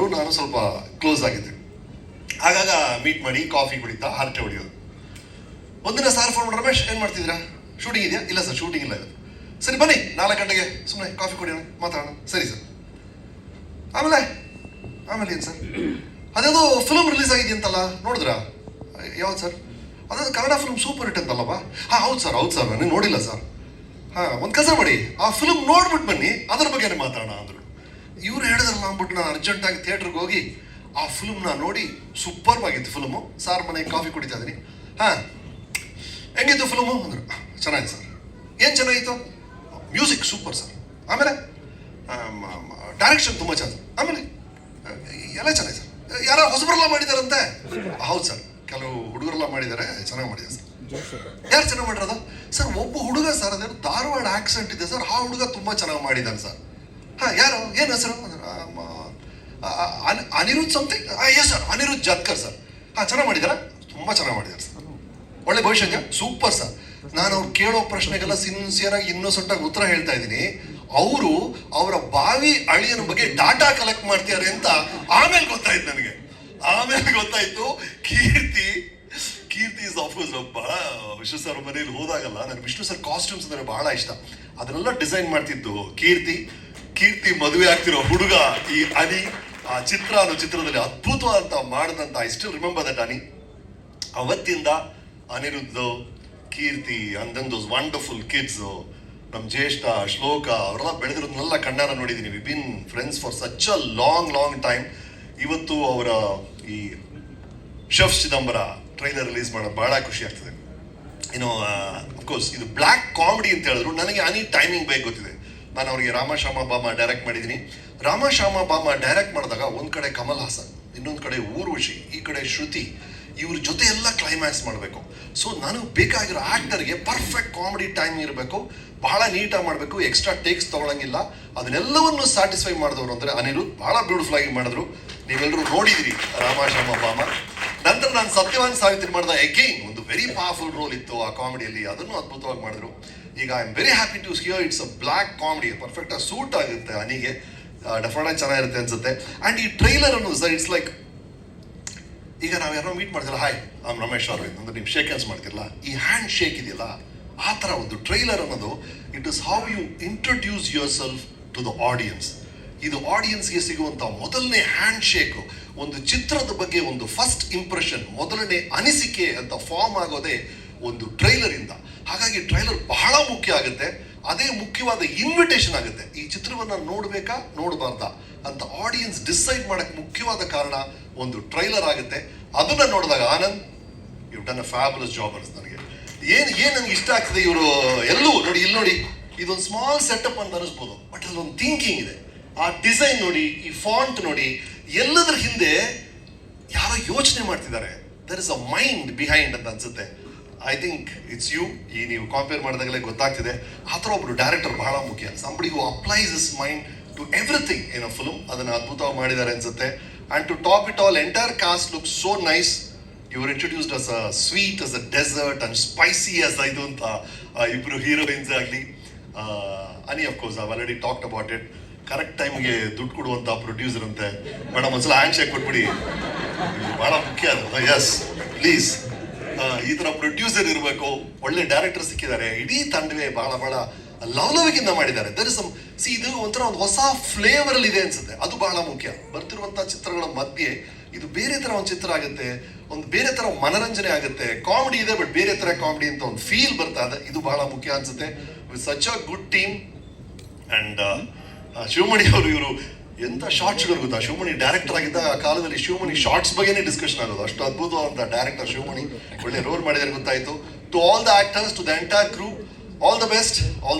ಅವರು ನಾನು ಸ್ವಲ್ಪ ಕ್ಲೋಸ್ ಆಗಿದ್ದೆ. ಆಗಾಗ ಮೀಟ್ ಮಾಡಿ ಕಾಫಿ ಕುಡಿತಾ ಹರಟೆ ಹೊಡಿಯೋದು. ಒಂದಿನ ಸಾರ್ ಫೋನ್ ಮಾಡಿ ರಮೇಶ್, ಏನು ಮಾಡ್ತಿದ್ದೀರಾ? ಶೂಟಿಂಗ್ ಇದೆಯಾ? ಇಲ್ಲ ಸರ್ ಶೂಟಿಂಗ್ ಇಲ್ಲ ಸರಿ, ಬನ್ನಿ, ನಾಲ್ಕು ಗಂಟೆಗೆ ಸುಮ್ಮನೆ ಕಾಫಿ ಕುಡಿಯೋಣ, ಮಾತಾಡೋಣ. ಸರಿ ಸರ್ ಆಮೇಲೆ? ಆಮೇಲೆ ಏನು ಸರ್ ಅದೇದು ಫಿಲಮ್ ರಿಲೀಸ್ ಆಗಿದೆಯಂತಲ್ಲ ನೋಡಿದ್ರಾ? ಯಾವ್ದು ಸರ್ ಅದಾದ ಕನ್ನಡ ಫಿಲ್ಮ್ ಸೂಪರ್ ಹಿಟ್ ಅಂತಲ್ಲಪ್ಪ ಹಾಂ, ಹೌದು ಸರ್ ಹೌದು ಸರ್ ನಾನು ನೋಡಿಲ್ಲ ಸರ್ ಹಾಂ, ಒಂದು ಕೆಲಸ ಮಾಡಿ, ಆ ಫಿಲ್ಮ್ ನೋಡ್ಬಿಟ್ಟು ಬನ್ನಿ, ಅದ್ರ ಬಗ್ಗೆನೇ ಮಾತಾಡೋಣ, ಅಂದರು. ಇವ್ರು ಹೇಳಿದ್ರಲ್ಲ ಅಂದ್ಬಿಟ್ಟು ನಾನು ಅರ್ಜೆಂಟಾಗಿ ಥಿಯೇಟ್ರಿಗೆ ಹೋಗಿ ಆ ಫಿಲ್ಮ್ನ ನೋಡಿ ಸೂಪರ್ ಆಗಿತ್ತು ಫಿಲ್ಮು ಸಾರ್ ಮನೆಗೆ ಕಾಫಿ ಕುಡಿತಾ ಇದ್ದೀನಿ ಹಾಂ, ಹೆಂಗಿತ್ತು ಫಿಲ್ಮು ಅಂದರು, ಚೆನ್ನಾಗಿದೆ ಸರ್ ಏನು ಚೆನ್ನಾಗಿತ್ತು? ಮ್ಯೂಸಿಕ್ ಸೂಪರ್ ಸರ್ ಆಮೇಲೆ ಡೈರೆಕ್ಷನ್ ತುಂಬ ಚೆನ್ನಾಗಿ ಆಮೇಲೆ ಎಲ್ಲ ಚೆನ್ನಾಗಿದೆ ಸರ್ ಯಾರೋ ಹೊಸಬರೆಲ್ಲ ಮಾಡಿದಾರಂತೆ? ಹೌದು ಸರ್ ಕೆಲವು ಹುಡುಗರೆಲ್ಲ ಮಾಡಿದ್ದಾರೆ ಚೆನ್ನಾಗಿ ಮಾಡಿದ್ದಾರೆ ಸರ್ ಯಾರು ಚೆನ್ನಾಗಿ ಮಾಡಿರೋದು? ಸರ್ ಒಬ್ಬ ಹುಡುಗ ಸರ್ ಅದೇನು ಧಾರವಾಡ ಆಕ್ಸೆಂಟ್ ಇದೆ ಸರ್ ಆ ಹುಡುಗ ತುಂಬ ಚೆನ್ನಾಗಿ ಮಾಡಿದ್ದಾನೆ ಸರ್ ಹಾಂ, ಯಾರು? ಏನು ಹೆಸರು? Aniruddha something yes sir Aniruddha Jatkar sir ಹಾಂ, ಚೆನ್ನಾಗಿ ಮಾಡಿದಾರ? ತುಂಬ ಚೆನ್ನಾಗಿ ಮಾಡಿದ್ದಾರೆ ಸರ್ ಒಳ್ಳೆ ಭವಿಷ್ಯ ಸೂಪರ್ ಸರ್ ನಾನು ಅವ್ರು ಕೇಳೋ ಪ್ರಶ್ನೆಗೆಲ್ಲ ಸಿನ್ಸಿಯರ್ ಆಗಿ ಇನ್ನೋಸೆಂಟ್ ಆಗಿ ಉತ್ತರ ಹೇಳ್ತಾ ಇದ್ದೀನಿ. ಅವರು ಅವರ ಬಾವಿ ಅಳಿಯನ ಬಗ್ಗೆ ಡಾಟಾ ಕಲೆಕ್ಟ್ ಮಾಡ್ತಿದ್ದಾರೆ ಅಂತ ಆಮೇಲೆ ಗೊತ್ತಾಯ್ತು ನನಗೆ. ಆಮೇಲೆ ಗೊತ್ತಾಯ್ತು. ಕೀರ್ತಿ ಕೀರ್ತಿ ಇಸ್ ಆಫ್ಕೋರ್ಸ್ ಬಹಳ ವಿಷ್ಣು ಸರ್ ಮನೇಲಿ ಹೋದಾಗಲ್ಲ, ನನಗೆ ವಿಷ್ಣು ಸರ್ ಕಾಸ್ಟ್ಯೂಮ್ಸ್ ಅಂದರೆ ಬಹಳ ಇಷ್ಟ. ಅದನ್ನೆಲ್ಲ ಡಿಸೈನ್ ಮಾಡ್ತಿದ್ದು ಕೀರ್ತಿ ಕೀರ್ತಿ ಮದುವೆ ಆಗ್ತಿರೋ ಹುಡುಗ ಈ ಅನಿ ಆ ಚಿತ್ರ ಅನ್ನೋ ಚಿತ್ರದಲ್ಲಿ ಅದ್ಭುತವಾದಂತ ಮಾಡಿದಂತ I still remember that Ani. ಅವತ್ತಿಂದ Aniruddha, Keerthi and those wonderful kids ನಮ್ಮ ಜ್ಯೇಷ್ಠ, ಶ್ಲೋಕ, ಅವರೆಲ್ಲ ಬೆಳೆದಿರೋದನ್ನೆಲ್ಲ ಕಣ್ಣಾರ ನೋಡಿದ್ದೀನಿ we been friends for such a long long time ಇವತ್ತು ಅವರ ಈ ಶಫ್ ಚಿದಂಬರ ಟ್ರೈಲರ್ ರಿಲೀಸ್ ಮಾಡೋದು ಬಹಳ ಖುಷಿ ಆಗ್ತದೆ. ಇನ್ನು ಅಫ್ಕೋರ್ಸ್ ಇದು ಬ್ಲ್ಯಾಕ್ ಕಾಮಿಡಿ ಅಂತ ಹೇಳಿದ್ರು. ನನಗೆ ಅನಿ ಟೈಮಿಂಗ್ ಬೇಕು ಗೊತ್ತಿದೆ. ನಾನು ಅವರಿಗೆ ರಾಮಶ್ಯಾಮ ಬಾಮ ಡೈರೆಕ್ಟ್ ಮಾಡಿದ್ದೀನಿ. ರಾಮಶ್ಯಾಮ ಬಾಮ ಡೈರೆಕ್ಟ್ ಮಾಡಿದಾಗ ಒಂದ್ ಕಡೆ ಕಮಲ್ ಹಾಸನ್, ಇನ್ನೊಂದು ಕಡೆ ಊರ್ವಶಿ, ಈ ಕಡೆ ಶ್ರುತಿ, ಇವ್ರ ಜೊತೆ ಎಲ್ಲ ಕ್ಲೈಮ್ಯಾಕ್ಸ್ ಮಾಡಬೇಕು. ಸೊ ನನಗೆ ಬೇಕಾಗಿರೋ ಆಕ್ಟರ್ಗೆ ಪರ್ಫೆಕ್ಟ್ ಕಾಮಿಡಿ ಟೈಮ್ ಇರಬೇಕು, ಬಹಳ ನೀಟಾಗಿ ಮಾಡಬೇಕು ಎಕ್ಸ್ಟ್ರಾ ಟೇಕ್ಸ್ ತಗೊಳಂಗಿಲ್ಲ. ಅದನ್ನೆಲ್ಲವನ್ನು ಸ್ಯಾಟಿಸ್ಫೈ ಮಾಡಿದವರು ಅಂದ್ರೆ ಅನಿರುದ್ ಬಹಳ ಬ್ಯೂಟಿಫುಲ್ ಆಗಿ ಮಾಡಿದ್ರು. ನೀವೆಲ್ಲರೂ ನೋಡಿದಿರಿ ರಾಮಶ್ಯಾಮ ಬಾಮ ನಂತರ ನಾನು ಸತ್ಯವಾನ್ ಸಾವಿತ್ರಿ ಮಾಡಿದ ಅಗೇನ್ ಒಂದು ವೆರಿ ಪವರ್ಫುಲ್ ರೋಲ್ ಇತ್ತು ಆ ಕಾಮಿಡಿಯಲ್ಲಿ ಅದನ್ನು ಅದ್ಭುತವಾಗಿ ಮಾಡಿದ್ರು. ಈಗ I am very happy to hear it's a black comedy perfect ಆಗಿ ಸೂಟ್ ಆಗುತ್ತೆ ಅನಿಗೆ. ಡೆಫಿನೆಟ್ ಚೆನ್ನಾಗಿರುತ್ತೆ ಅನ್ಸುತ್ತೆ. ಆ್ಯಂಡ್ ಈ ಟ್ರೈಲರ್ ಅನ್ನು ಸರ್ ಇಟ್ಸ್ ಲೈಕ್ ಈಗ ನಾವು ಯಾರೋ ಮೀಟ್ ಮಾಡ್ತಿಲ್ಲ ಹಾಯ್ ಆಮ್ ರಮೇಶ್ ಅವರು ಅಂದ್ರೆ ನೀವು ಶೇಕ್ ಹ್ಯಾಂಡ್ಸ್ ಮಾಡ್ತಿರಲ್ಲ ಈ ಹ್ಯಾಂಡ್ ಶೇಕ್ ಇದೆಯಲ್ಲ, ಆ ಥರ ಒಂದು ಟ್ರೈಲರ್ ಅನ್ನೋದು it is how you introduce yourself to the audience ಇದು ಆಡಿಯನ್ಸ್ಗೆ ಸಿಗುವಂಥ ಮೊದಲನೇ ಹ್ಯಾಂಡ್ ಶೇಕ್ ಒಂದು ಚಿತ್ರದ ಬಗ್ಗೆ ಒಂದು ಫಸ್ಟ್ ಇಂಪ್ರೆಷನ್ ಮೊದಲನೇ ಅನಿಸಿಕೆ ಅಂತ ಫಾರ್ಮ್ ಆಗೋದೇ ಒಂದು ಟ್ರೈಲರ್ ಇಂದ. ಹಾಗಾಗಿ ಟ್ರೈಲರ್ ಬಹಳ ಮುಖ್ಯ ಆಗುತ್ತೆ. ಅದೇ ಮುಖ್ಯವಾದ ಇನ್ವಿಟೇಷನ್ ಆಗುತ್ತೆ. ಈ ಚಿತ್ರವನ್ನ ನೋಡಬೇಕಾ? ನೋಡಬಾರ್ದಾ? ಅಂತ ಆಡಿಯನ್ಸ್ ಡಿಸೈಡ್ ಮಾಡಕ್ ಮುಖ್ಯವಾದ ಕಾರಣ ಒಂದು ಟ್ರೈಲರ್ ಆಗುತ್ತೆ. ಅದನ್ನ ನೋಡಿದಾಗ Anand you done a fabulous job ಅನ್ಸ್ ನನಗೆ. ಏನು ಏನು ನನಗೆ ಇಷ್ಟ ಆಗ್ತದೆ ಇವರು ಎಲ್ಲೂ? ನೋಡಿ, ಇಲ್ಲಿ ನೋಡಿ. ಇದೊಂದು ಸ್ಮಾಲ್ ಸೆಟಪ್ ಅಂತ ಅನಿಸ್ಬೋದು. ಬಟ್ ಅದೊಂದು ಥಿಂಕಿಂಗ್ ಇದೆ. ಆ ಡಿಸೈನ್ ನೋಡಿ, ಈ ಫಾಂಟ್ ನೋಡಿ, ಎಲ್ಲದರ ಹಿಂದೆ ಯಾರೋ ಯೋಚನೆ ಮಾಡ್ತಿದ್ದಾರೆ. There is a mind behind ಅಂತ ಅನ್ಸುತ್ತೆ. ಐ ಥಿಂಕ್ ಇಟ್ಸ್ ಯು ಈ ನೀವು ಕಾಂಪೇರ್ ಮಾಡಿದಾಗಲೇ ಗೊತ್ತಾಗ್ತಿದೆ. ಆ ಥರ ಒಬ್ಬರು ಡೈರೆಕ್ಟರ್ ಬಹಳ ಮುಖ್ಯ. Somebody who applies his mind to everything in a film ಅದನ್ನು ಅದ್ಭುತವಾಗಿ ಮಾಡಿದ್ದಾರೆ ಅನ್ಸುತ್ತೆ. And to top it all entire cast look so nice are introduced as a sweet as a dessert and spicy as ಇದು ಅಂತ ಇಬ್ಬರು heroines ಆಗಲಿ. Ani of course I've already talked about it correct ಟೈಮ್ಗೆ ದುಡ್ಡು ಕೊಡುವಂಥ producer ಅಂತೆ. Madam ಒಂದ್ಸಲ hand shake ಕೊಟ್ಬಿಡಿ ಭಾಳ ಮುಖ್ಯ ಅದು ಎಸ್ ಪ್ಲೀಸ್ ಈ ತರ ಪ್ರೊಡ್ಯೂಸರ್ ಇರಬೇಕು. ಒಳ್ಳೆ ಡೈರೆಕ್ಟರ್ ಸಿಕ್ಕಿದ್ದಾರೆ. ಇಡೀ ತಂಡವೇ ಬಹಳ ಬಹಳ ಲವಲವಿಕೆಯಿಂದ ಮಾಡಿದ್ದಾರೆ. ದರ್ ಇಸ್ ಸಿ ಇದು ಒಂಥರ ಒಂದು ಹೊಸ ಫ್ಲೇವರ್ ಅಲ್ಲಿ ಇದೆ ಅನ್ಸುತ್ತೆ. ಅದು ಬಹಳ ಮುಖ್ಯ. ಬರ್ತಿರುವಂತಹ ಚಿತ್ರಗಳ ಮಧ್ಯೆ ಇದು ಬೇರೆ ತರ ಒಂದು ಚಿತ್ರ ಆಗುತ್ತೆ. ಒಂದು ಬೇರೆ ತರ ಮನರಂಜನೆ ಆಗುತ್ತೆ. ಕಾಮಿಡಿ ಇದೆ ಬಟ್ ಬೇರೆ ತರ ಕಾಮಿಡಿ ಅಂತ ಒಂದು ಫೀಲ್ ಬರ್ತಾ ಇದೆ. ಇದು ಬಹಳ ಮುಖ್ಯ ಅನ್ಸುತ್ತೆ. With such a good team and Shivamani ಅವರು ಇವರು ಎಂತ ಶಾರ್ಟ್ಸ್ಗಳು ಗೊತ್ತಾ? ಶಿವಮಣಿ ಡೈರೆಕ್ಟರ್ ಆಗಿದ್ದ ಆ ಕಾಲದಲ್ಲಿ ಶಿವಮಣಿ ಶಾರ್ಟ್ಸ್ ಬಗ್ಗೆನೇ ಡಿಸ್ಕಷನ್ ಆಗೋದು. ಅಷ್ಟು ಅದ್ಭುತವಾದ ಡೈರೆಕ್ಟರ್ ಶಿವಮಣಿ ಒಳ್ಳೆ ರೋಲ್ ಮಾಡಿದರೆ ಗೊತ್ತಾಯ್ತು. To all the actors to the entire crew all the best all